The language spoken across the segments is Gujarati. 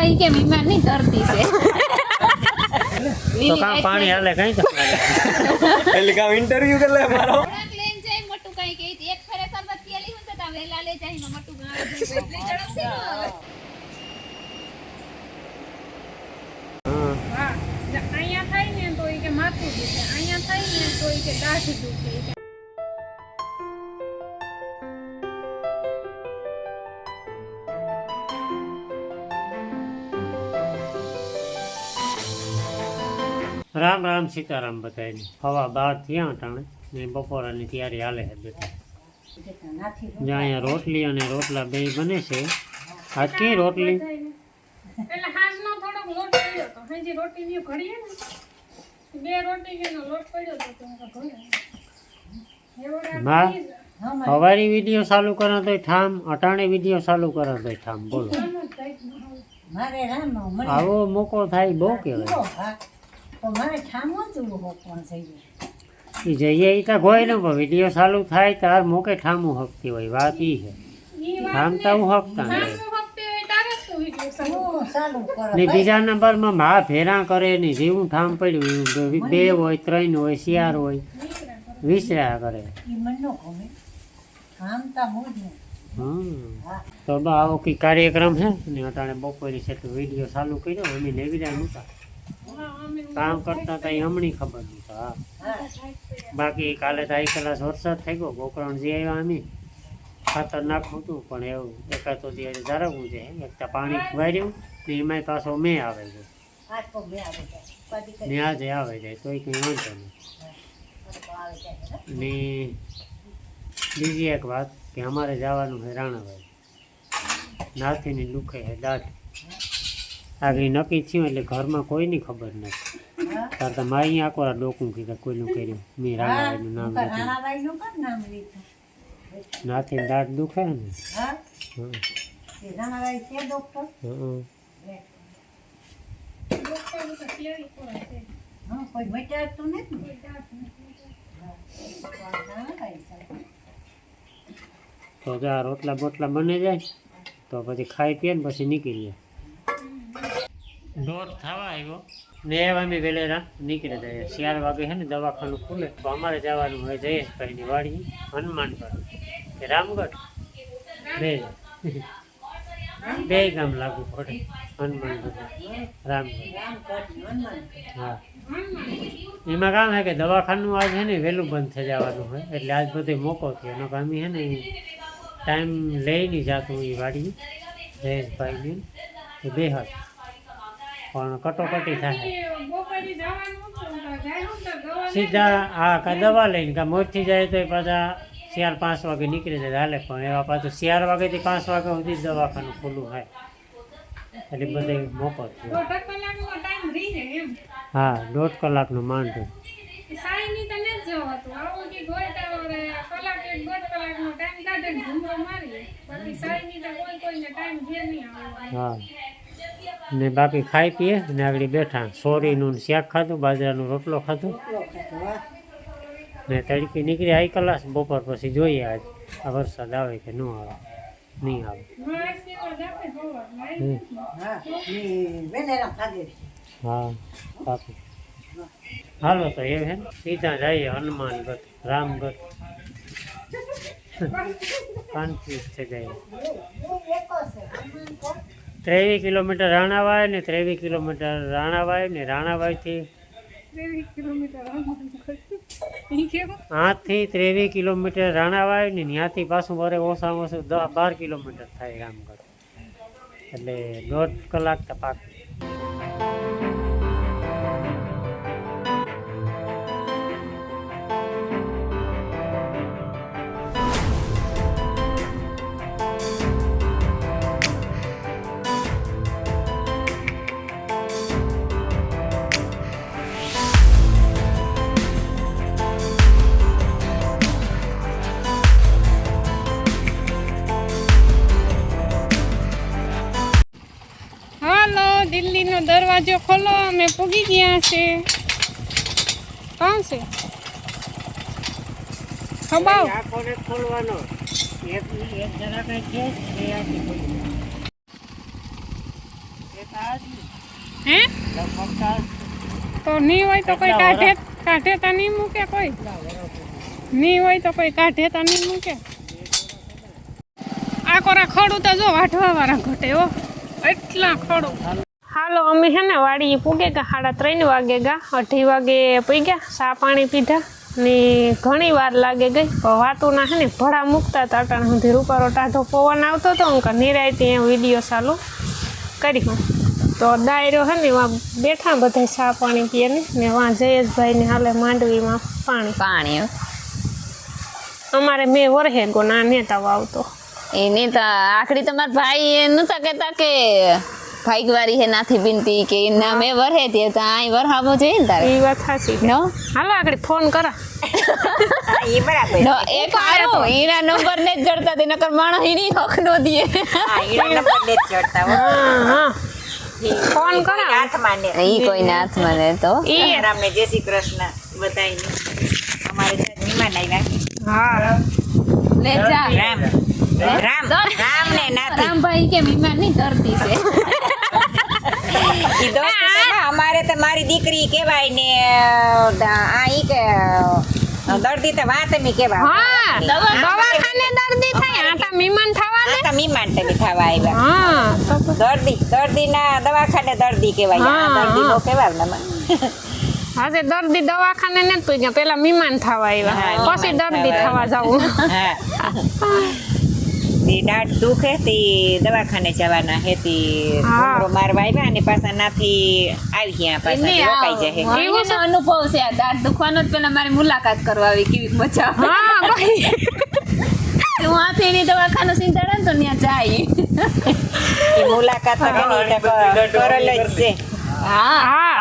પપ્પા કે કે મીમાનની ધરતી છે. તો કા પાણી હાલે કઈ તો એટલે કા ઇન્ટરવ્યુ કરી લે મારો. થોડાક જાય મોટું કઈ કે એક ફેરે સરબત પીએલી હું તો તા વેલા લઈ જાય મોટું ગાવે એટલી ઝડપ છે હા. ને અહીંયા થાય ને તો એ કે માથું દુખે અહીંયા થાય ને તો ઈ કે દાઢ દુખે. રામ રામ સીતારામ બધાને હવા બાર થયા ટાણે ને બપોરાની તૈયારી હાલે છે બેટા. જ્યાં અહીંયા રોટલી અને રોટલા બે બને છે. આ કઈ રોટલી? એટલે હાંજનો થોડોક લોટ પડ્યો તો હાંજી રોટી ની ઘડીએ ને બે રોટી કેનો લોટ પડ્યો તો તો હું કહું ઘડે એવો રાતમાં થઈ હવારી વીડિયો ચાલુ કરો તો ઠામ અટાણે વીડિયો ચાલુ કરો તો ઠામ બોલો. આવો મોકો થાય બહુ કહેવાય. તો મારે ઠામો જ ઊભો પણ એ જઈએ એ તો કોઈ ન પણ વીડિયો ચાલુ થાય તાર મોકે ઠામું હકતી હોય વાત ઈ છે. ઈ વાત ઠામ તો હું હકતા નહીં. ને બીજા નંબરમાં મા ભેરા કરે ને જેવું ઠામ પડ્યું બે હોય ત્રણ હોય શિયાર હોય વિસર્યા કરે. તા બા આવો કઈ કાર્યક્રમ છે? ને અટાણે બપોરી છે તો વીડિયો ચાલુ કર્યો અમે નહોતા હા અમે કામ કરતા હતા હમણી ખબર નહીં હા. બાકી કાલે તો આઈ કલાસ વરસાદ થઈ ગયો, ગોકરણ જે આવ્યા અમે, ખાતર નાખવું હતું, પણ એવું એકાદ તો દિવસ ધરાવવું છે એક તો પાણી વાર્યું ને એમાંય પાછો મેં આવે છે. ને આજે આવે જાય તોય કંઈ વાંધો નહીં. ને બીજી એક વાત કે અમારે જવાનું છે રાણાભાઈ. નાથીની દુખે છે દાઢ. આગળ નક્કી થયું એટલે ઘરમાં કોઈની ખબર નથી. તાર તો મારી આકોરા ડોકું કીધા કોઈનું કર્યું. મેં રાણાબાઈનું નામ લીધું? નાથી દાંત દુખે ને. તો જો રોટલા બોટલા બને જાય. તો પછી ખાઈ પીએ ને પછી નીકળીએ દોઢ થવા આવ્યો. ને અમે વેલેરા નીકળી જઈએ. ચાર વાગે છે ને દવાખાનું ખુલે, તો અમારે જવાનું હોય જયેશભાઈની વાડી હનુમાનગઢ રામગઢ? બે બે ગામ લાગુ પડે હનુમાનગઢ રામગઢ. હા. એમાં કામ છે કે દવાખાનું આજ છે ને વહેલું બંધ થઈ જવાનું હોય, એટલે આજ બધો મોકો થયો. એનો કામ છે ને ટાઈમ લઈ નહીં જાતું એ વાડી જયેશભાઈની. એ બે હાથ પણ કટોકટી થાય. હું સીધા આ કા દવા લઈને કા મોરથી જાય તો પાછા ચાર પાંચ વાગે નીકળી જાય હાલે પણ એવા પાછું ચાર વાગેથી પાંચ વાગ્યા સુધી દવાખાનું ખુલ્લું થાય એટલે બધે મોકો થયો દોઢ કલાકનો ટાઈમ રહી જાય એમ. હા દોઢ કલાકનું માંડું. હા. ને બાકી ખાઈ પીએ ને આગળ બેઠા. સોરીનું શાક ખાધું, બાજરાનો રોટલો ખાધું. ને તડકી નીકળી આઈ કલાસ, બપોર પછી જોઈએ આજ. આ વરસાદ આવે કે ન આવે? નહીં આવે. હા બાકી હાલો તો એ હે સીધા જઈએ હનુમાનગઢ રામગઢ કન્ફ્યુઝ થઈ જાય ત્રેવીસ કિલોમીટર રાણાવાય ને ત્રેવીસ કિલોમીટર રાણાવાય ને રાણાવાયથી આઠથી ત્રેવીસ કિલોમીટર રાણાવાય ને ત્યાંથી પાછું વરે ઓછામાં ઓછું દસ બાર કિલોમીટર થાય રામગઢ એટલે દોઢ કલાક તો દરવાજો ખોલો અમે પૂગી ગયા છે. કોણ છે? ખબાવ ખોલવાનો? એક એક જરા કઈ છે એ હે? તો નહીં હોય તો કોઈ કાઢે કાઢે તો નહીં મૂકે કોઈ? નહીં હોય તો કોઈ કાઢે તો નહીં મૂકે? આ કોરા ખડું તો જો વાઢવા વાળા ઘટે હો. એટલા ખડું. હાલો અમે હે ને વાડી પૂગે ગયા સાડા ત્રણ વાગે ગયા અઢી વાગે પીગ્યા ચા પાણી પીધા ને ઘણી વાર લાગે ગઈ. વાતોના છે ને ભડા મૂકતા હતા અટાણ સુધી રૂપારો ટાઢો પવન આવતો હતો હું નિરાય ત્યાં વીડિયો ચાલુ કરી હું. તો ડાયરો હે ને એમાં બેઠા બધા ચા પાણી પીએ ને ને વાં જયેશભાઈ ને હાલે માંડવીમાં પાણી. પાણી અમારે મેં વરહે ગો ના નેતા આવતો. એ નેતા આખડી તમારા ભાઈ એ નતા કહેતા કે ભાઈગવારી હે નાથી બિનતી કે ના મેં વરહે તે તો આઈ વરહાવો જોઈએ ને તારે? એ વાત સાચી નો? હાલો આગળ ફોન કરા. નો એક હારો હીરા નંબર ને જ જડતા તે નકર માણસ હીની હક નો દીએ હા. હા ફોન કરા. ઈ કોઈ ના. હાથમાં ને તો. ઈ રામને જય શ્રી કૃષ્ણ બધાયને. અમારે ત્યાં મહેમાન આવ્યા. હા. લે જા. રામ. રામ રામ ને નાથી. રામભાઈ કે ની ધરતી છે. અમારે તો મારી દીકરી કહેવાય ને આ ઈ કે દર્દી તો વાત મી કેવા હા દવાખાને દર્દી થાય આટા મીમાન થવા દે. આટા મીમાન તમે થવા આવ્યા હા દર્દી દર્દી ના દવાખાને દર્દી કહેવાય. આ દર્દી નો કેવા ને. આજે દર્દી દવાખાને ને તું પેલા મીમાન થવા આવ્યા પછી દર્દી થવા થવા હા. તે દાંત દુખે તે દવાખાને જવાના હે. તે હા. મારવા આવ્યા અને પાછા નાથી આવી ગયા પાછા રોકાઈ જાય એની એવું તો અનુભવ છે આ દાંત દુખવાનો જ પેલા મારી મુલાકાત કરવા આવી કેવી મજા આવે. હા ભાઈ. હું હાથે એની દવાખાનું સીંધાડે ને તો ત્યાં જાય. એ મુલાકાત તો કરેલ જ છે. હા. હા.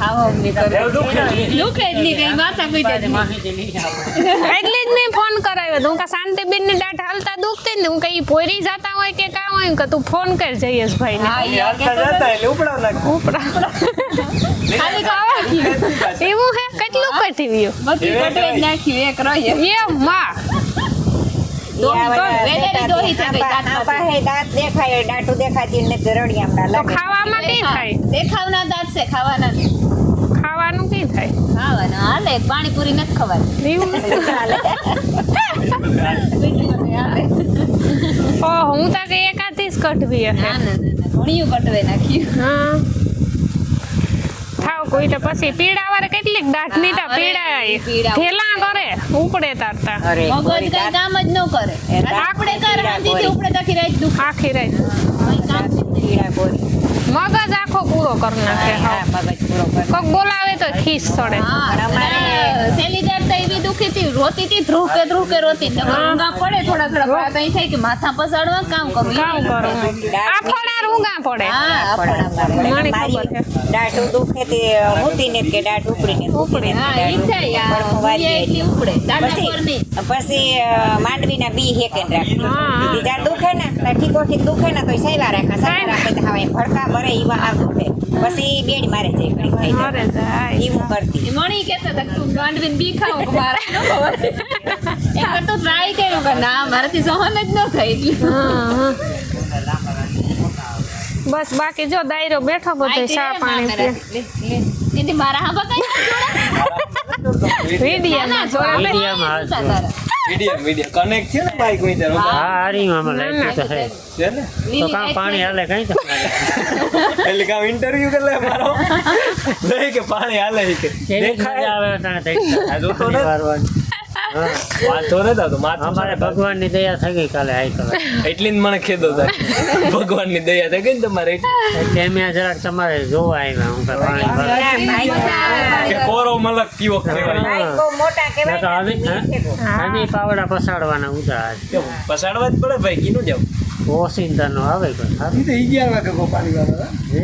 આવો અમને કરો દુખે જ નહીં કઈ માથા પીટે જ જ મેં ફોન કરાવ્યો તો હું કે શાંતિબેનની દાઢ હાલતા દુખતી ને? હું કઈ પોરી જતા હોય કે કામ હોય? કે તું ફોન કર જયેશભાઈ ને હા, ઈ આ કહેતો હતો. ઉપરા ખાલી તો એવું હે? કેટલું કઠવ્યું બધું કટવે નાખ્યું એક રહ્યો એ માં દાંત દેખાય દાંતું દેખાતી ને તો ખાવામાં કઈ થાય? દેખાવના દાંત છે ખાવાના ખાવાનું કઈ થાય? ખાવાનું હાલે પાણીપુરી નથી ખવાય એવું? ઓહ હું તો કે એકાથી જ કઢવી હશે ઘણીયું કટવે નાખ્યું. હા. થાવ કોઈ તો પછી પીડા વારે કેટલીક દાઢની તો પીડા. ઠેલા કરે ઉપડે તારતા મગજ કઈ કામ જ ન કરે. આપણે કરવાથી પીડા ઉપડે તાકી રાત દુખ. આખી રાત. પીડા મગજ આખો પૂરો કરી નાખે હા. મગજ પૂરો કરે કોક બોલાવે તો ખીસ ચડે હા, પણ અમારે- પેલા સેલી દાંત તો એવી દુખી હતી રોતી હતી ધ્રુકે ધ્રુકે રોતી. પડે થોડા થોડા વાત થાય કે માથા પસાડવા કામ કરું. કામ કરું. આ ફળા પડે. હા આપણા આપણા મારે. મને ખબર મારી દાંતું દુખે તે મૂતીને કે દાઢ ઉપડીને હા ઈ થાય. ઊંઘી એટલી ઉપડે. દાંડા પછી પર નહીં. પછી માંડવીના બી હેકે રાખી. બીજા દુખે ને તો ઠીકો ઠીક દુખે ને તો સાયવા રાખે. સાયવા રાખે તો હવે ભડકા ભરે ઈવા આ દુખે પછી બેડ મારે જાય ઘડીક થઈ જાય. હું કરતી. મણી કહેતા હતા તું ગાંડવીને બી ખાવ મારે ન ખબર એકવાર તો ટ્રાય કર્યું કે ના મારાથી સહન જ ન થાય એટલું હા. બસ બાકી જો દાયરો બેઠો બધો ચા પાણી પીએ. દીદી મારા હાંભા કઈ વિડીયામાં જોડે લઈ. વિડીયામાં હાલ જો. મીડિયમ મીડિયમ કનેક્ટ છે ને બાઈક કોઈ તરફ હા. હારીમાં લાગ્યું તો છે છે ને? તો કા પાણી હાલે કઈ તો? એટલે કા ઇન્ટરવ્યુ કરી લે મારો. નહીં કે પાણી હાલે કે દેખાય? આવે તને થઈ આ જોતો ને? વાંધો નથી આવતો. માથું ભગવાનની દયા થઈ ગઈ કાલે આઈ કલાક એટલી મને ખેદો થાય ભગવાનની દયા થઈ ગઈ ને તમારે. એટલી. અમે જરાક તમારે જોવા આવ્યા હું કે પાણી કોરો મલક ના તો ને, ફેંકો. આની પાવડા પસાડવાના ઉધા પસાડવા જ પડે ભાઈ કીનું જાવ આવે. સારું. હે?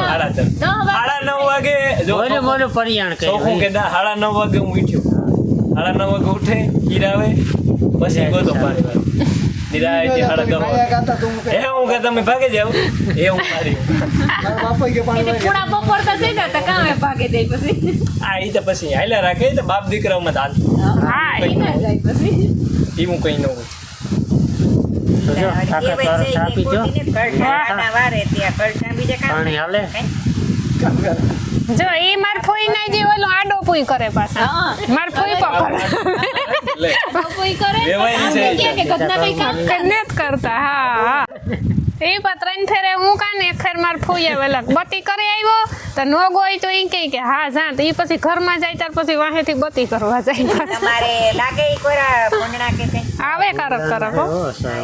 સાડા ચાર. સાડા નવ વાગે જો મોને મોને પરિયાણ ચોખ્ખું કે સાડા નવ વાગે હું ઉઠ્યો. સાડા નવ વાગે ઉઠે હીરાવે પછી ગોતો પાણી વાગે. એ હું કે તમે ભાગે જાવ એ હું મારી એને પૂણા બપોર તો થઈ જતા કામે ભાગે જાય પછી? આ તો પછી હાલ્યા રાખે તો બાપ દીકરા માં ઈ હું કઈ ન હોય. તો જો આખા કડના બીજા કામ પાણી હાલે. જો એ માર ફોઈ ના જે ઓલું આડો પૂઈ કરે પાછા. માર ફોઈ પકડ. લે. કોઈ કરે કે કદના કઈ કામ કને જ કરતા હા હા. એ પત્રન ફેરે હું કાને? ખેર માર ફોઈએ વેલા બતી કરી આવ્યો તો નો ગોઈ તો ઈ કહે કે હા જા. તો ઈ પછી ઘરમાં જાય ત્યાર પછી વાહેથી બતી કરવા જાય. તમારે લાગે ઈ કોરા ભૂંડણા કે કઈ આવે કરક કરક હો.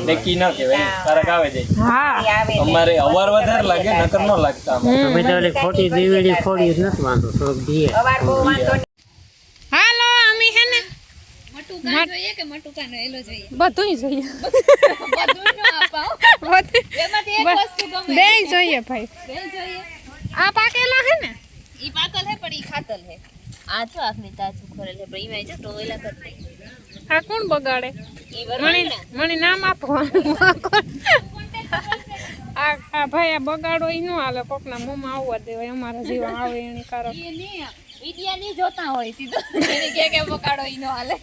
નક્કી ના કહેવાય. કારક આવે જાય હા. અમારે અવાર વધારે લાગે નકર ન લાગતા. તમે તો ઓલી ખોટી દીવડી ખોડી જ નથી વાંધો થોડુંક દીએ અવાર બહુ વાંધો નહીં હાલો અમી હે ને મોટું કાન જોઈએ કે મોટું કાન એલો જોઈએ? બધુંય જોઈએ. બધું ન અપાવ. એમાંથી એક વસ્તુ ગમે. બે જોઈએ ભાઈ. બે જોઈએ. આ પાકેલા હે ને? ઈ પાકલ હે પણ ઈ ખાતલ હે. આ છો આખની તાજુ ખોરેલ હે પણ જો ટોવેલા કરતે આ કોણ બગાડે? મણી મને નામ આપો આ આ ભાઈ આ બગાડો ઈ નો હાલે. કોકના મોંમાં આવવા દેવાય. અમારા જીવા આવે એની કારણ ઈ વિડિયા ની જોતા હોય સીધો એને કે કે પકાડો ઈ નો હાલે.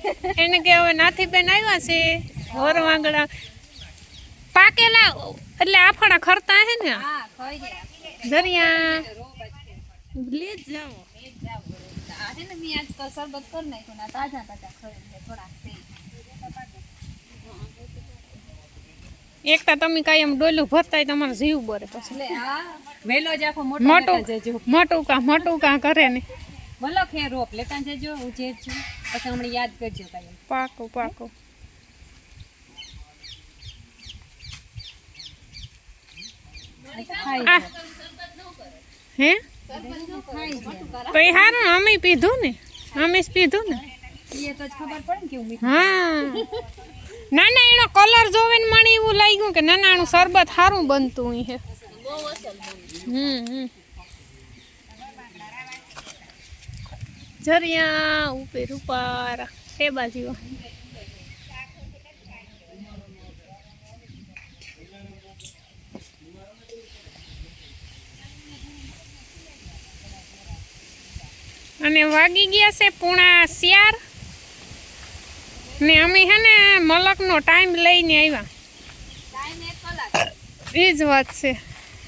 એને કે હવે નાથી બેન આવ્યા છે હોર વાંગડા. પાકેલા એટલે આફડા ખરતા હે ને? હા ખાઈ ગયા. દરિયા. લે જ જાઓ. આ હે ને મેં આજ તો શરબત કર નાખ્યું ના તાજા તાજા ખરેલ હે થોડા સે એકતા તમે કાંઈ એમ ડોલું ભરતાય તમારો જીવ બરે પછી. લે હા. વેલો જ આખો મોટો મોટું લેતા જજો. મોટું કા મોટું કા કરે ને? ભલો ખે રોપ લેતા જજો હું જે છું. પછી હમણાં યાદ કરજો ભાઈ પાકો પાકો. હે? પછી હારું અમે પીધું ને? અમે જ પીધું ને? હા ના ના એનો કલર જોવે ને મને એવું લાગ્યું કે ના ના આનું શરબત સારું બનતું હે. હમ હમ. જરિયા ઉપર ઉપર એ બાજુ. અને વાગી ગયા છે પૂણા શિયાર ને અમે હે ને મલકનો ટાઈમ લઈને આવ્યા. એ જ વાત છે.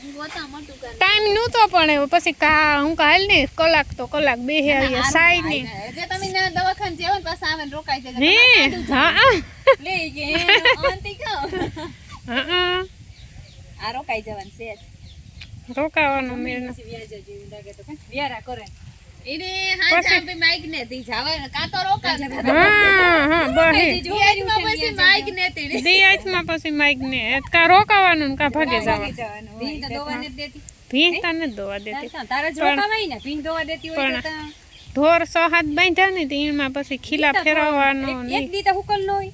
હું નું તો ટાઈમ પણ પછી કા હું કાલ ને કલાક તો કલાક બે આવી સાઈ ને. જે તમે ને દવાખાને જેવો ને પાછા આવે ને રોકાઈ જજો. હે? હા હા. લે કે કહો. હા આ રોકાઈ જવાનું છે. રોકાવાનું મેળ નથી વ્યાજ જેવું લાગે તો વ્યારા કરે. એને હાંજ આપી માઈક ને તી જાવે ને કાં તો રોકા હા હા બહે દિયાજમાં પછી માઈક ને તીડી દિયાજમાં પછી માઈક ને કા રોકાવાનું કા ભાગે જવાનું? જવાનું ભીંગ તો દવા નથી દેતી. ભીંગ તને દોવા દેતી. તારે તારે જ રોકાવાય ને ભીંગ દવા દેતી હોય તો પણ- ઢોર સો હાથ બાંધ્યા ને તો એમાં પછી ખીલા ફેરવવાનો એક- ને. એક દી તો હુકલ ન હોય.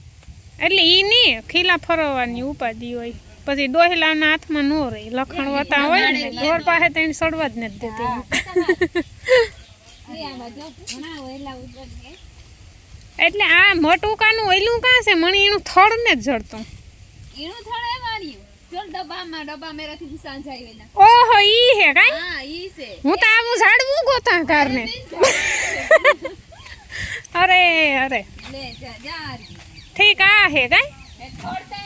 એટલે ઈ નહીં ખીલા ફરવવાની ઉપાધિ હોય. પછી ડોહલાના હાથમાં નો રહે લખણ વતા હોય ને ઢોર પાસે તો એને સડવા જ નથી દેતી આમાં જો ઘણા વહેલા ઉતર છે એટલે આ મોટું કાનું ઓયલું કાં છે? મણી એનું થળ ને જ જડતું. એનું થોડે વાળ્યું. જો ડબ્બામાં ડબ્બા મેરાથી ભૂસાન જાય એના. ઓહો ઈ હે કાઈ? હા ઈ છે. હું તો આવું ઝાડવું ગોતા કારને અરે અરે લે જા જા ઠીક આ હે કાઈ? એ થોડતા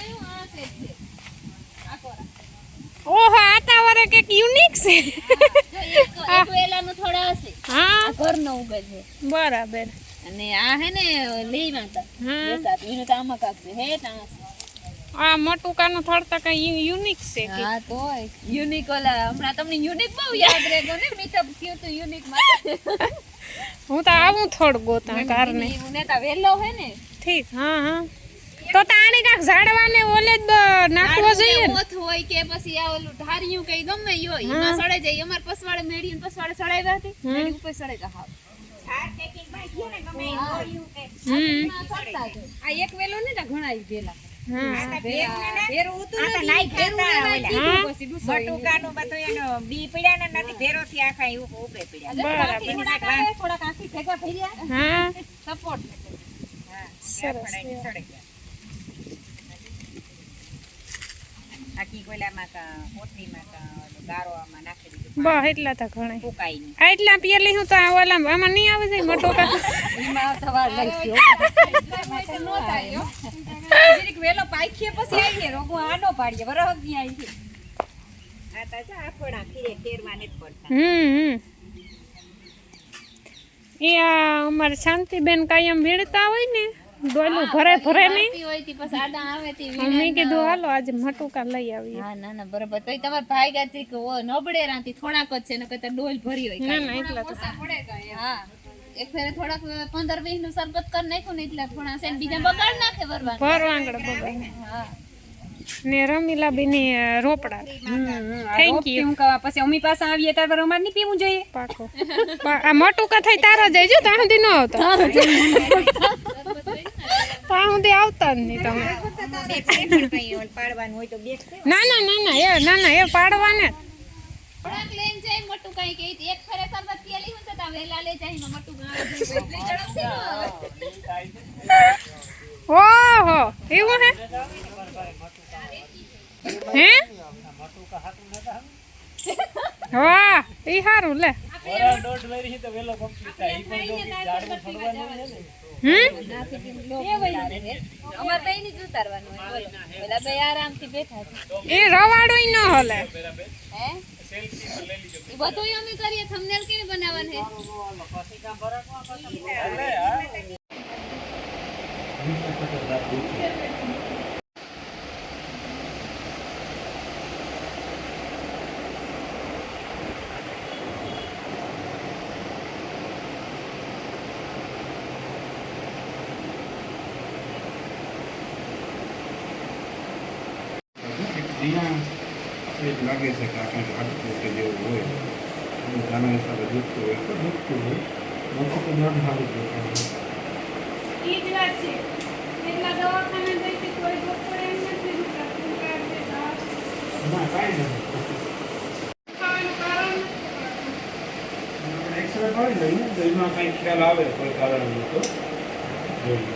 ઓહો આતા વરે એક યુનિક છે. હા ઘર ઘરનો ઉગે છે. બરાબર. અને આ હે ને લઈ માતા. હા. એનું તો આમાં કાક છે. હે તાં આ મોટું થળ તો કઈ યુનિક છે હા તો યુનિક ઓલા હમણાં તમને યુનિક બહુ યાદ રહેગો ને મીટઅપ થયું તો યુનિકમાં હું તો આવું થોડ ગોતા કારને હું નેતા વેલો હે ને. ઠીક હા હા. તો તાણી કાક ઝાડવાને ઓલે જ નાખવો જોઈએ ને. ઓથ હોય કે પછી આ ઓલું ધાર્યું કે ગમે ઈ હોય એમાં સડે જાય. અમાર પસવાડે મેળી પસવાડે સડાવ્યા હતી. મેડી ઉપર સડે કા હાવ હમ. ના સડતા જ. હોય. આ એક વેલો ને તો ઘણા ઈ વેલા ઈ સપોર્ટ સરસ પણ એની સડે ગયા. આખી કોયલામાં કા કોથળીમાં કા ઓલું ગારો આમાં નાખી દીધું બસ એટલા તા ઘણા. આ એટલા પેલી હું તો આ ઓલા આમાં નહીં આવે છે મટોકા વેલો પાખીએ પછી આવીએ રોગું આડો પાડીએ વરહ દી આવીએ. અમારે શાંતિબેન કાયમ ભીડતા હોય ને ડોલું ભરે ભરે નહીં. મમ્મી કીધું હાલો આજે મટુકા લઈ આવી હા ના ના બરાબર. તો તમારે ભાઈ ગાતી કે ઓ નબળે રાંતી થોડાક જ છે ને કઈ ડોલ ભરી હોય ના ના એટલા તો. હા. એક ફેરે થોડાક પંદર વીસનું સરબત કરી નાખ્યું ને એટલે થોડા છે બીજા બગાડ નાખે ભરવા ભરવાંગડ બગાડ. હા. ને રમીલા બેની રોપડા. થેન્ક યુ હું કવા પછી અમી પાસે આવીએ ત્યારે અમારે ની પીવું જોઈએ. પાકો આ મટુકા થઈ તારા જઈજો ત્યાં સુધી ન આવતા. ત્યાં સુધી આવતા જ નહીં તમે. પણ ના ના ના ના, એ, ના ના, એ પાડવાને. હું. ઓહો, એવું હે? હે? વાહ, ઈ સારું લે. તો થાય. ઈ પણ જો ને. ઉતારવાનું હોય. પેલા બે આરામથી બેઠા છે. એ રવાડો ન હલે. હે? બધું અમે કરીએ. થંબનેલ કેને બનાવવાનું હે અહીંયા લાગે છે કે આપણે હાડકું કે જેવું હોય અને જાનો હિસાબે દુખતું હોય. તો દુખતું હોય. નખો તો. ના નથી. આપણે એક્સરે પાડી લઈએ એમાં કાંઈ ખ્યાલ આવે કોઈ કારણ તો. જોઈએ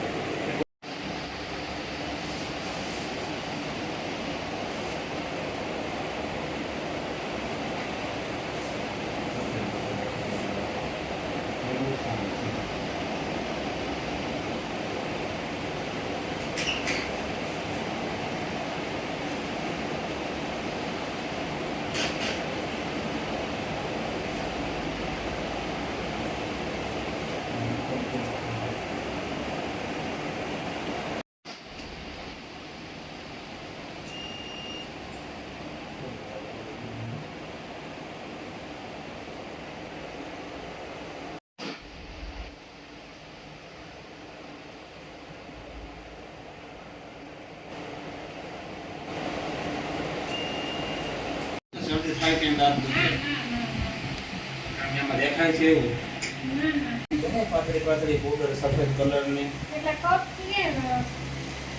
થાય કે દાંત દુખે? દેખાય છે એવું. બહુ પાતળી પાતળી પાવડર સફેદ કલરની. એટલે કપ કે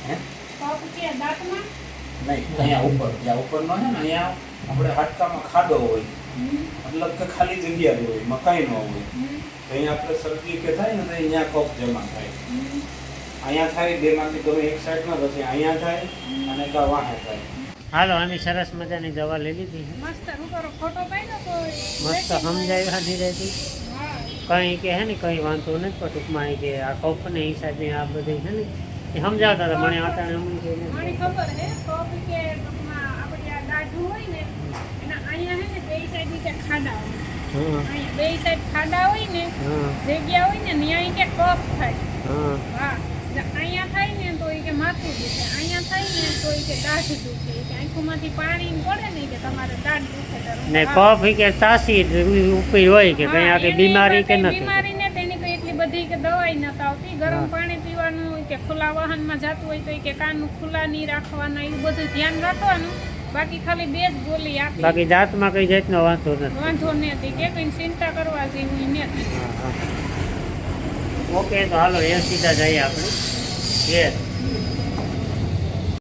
હે? કફ કે દાંતમાં? નહીં અહીંયા ઉપર જ્યાં ઉપરનો છે ને અહીંયા આપણે હાડકામાં ખાડો હોય. મતલબ કે ખાલી જગ્યા જ હોય મકાઈ ન હોય. તો અહીંયા આપણે શરદી કે થાય ને તો અહીંયા કફ જમા થાય. અહીંયા થાય બેમાંથી ગમે એક સાઈડમાં પછી અહીંયા થાય અને કા વાહે થાય. હાલો આની સરસ મજાની દવા લઈ લીધી. મસ્ત હું કરો ફોટો પાડ્યો સમજાવી રહેતી. કંઈ કે હે ને કંઈ વાંધો નથી પણ ટૂંકમાં કે આ કફને હિસાબે આ બધી છે ને એ સમજાવતા હતા મને આટાણે અમને કફ ને ને ને જગ્યા હોય ને ત્યાં કે કફ થાય. હા. અહીંયા થાય ને તો એ કે માથું દુખે અહીંયા થાય ને તો એ કે દાઢ દુખે કે આંખોમાંથી પાણી પડે ને કે તમારે દાઢ દુખે ને કફ કે તાસી ઉપી હોય કે કંઈ હા, આ કે એની બીમારી કે નથી. બીમારી ને તેની કોઈ એટલી બધી કે દવાઈ આવતી ગરમ પાણી પીવાનું કે ખુલ્લા વાહનમાં જતું હોય તો એ કે કાન ખુલ્લા નહીં રાખવાના એવું બધું ધ્યાન રાખવાનું. બાકી ખાલી બે જ ગોળી આપી. બાકી જાતમાં કઈ જાતનો વાંધો નથી. વાંધો નથી કે કઈ ચિંતા કરવા જેવી નથી. ઓકે તો હાલો એ સીધા જઈએ આપણે. ઘેર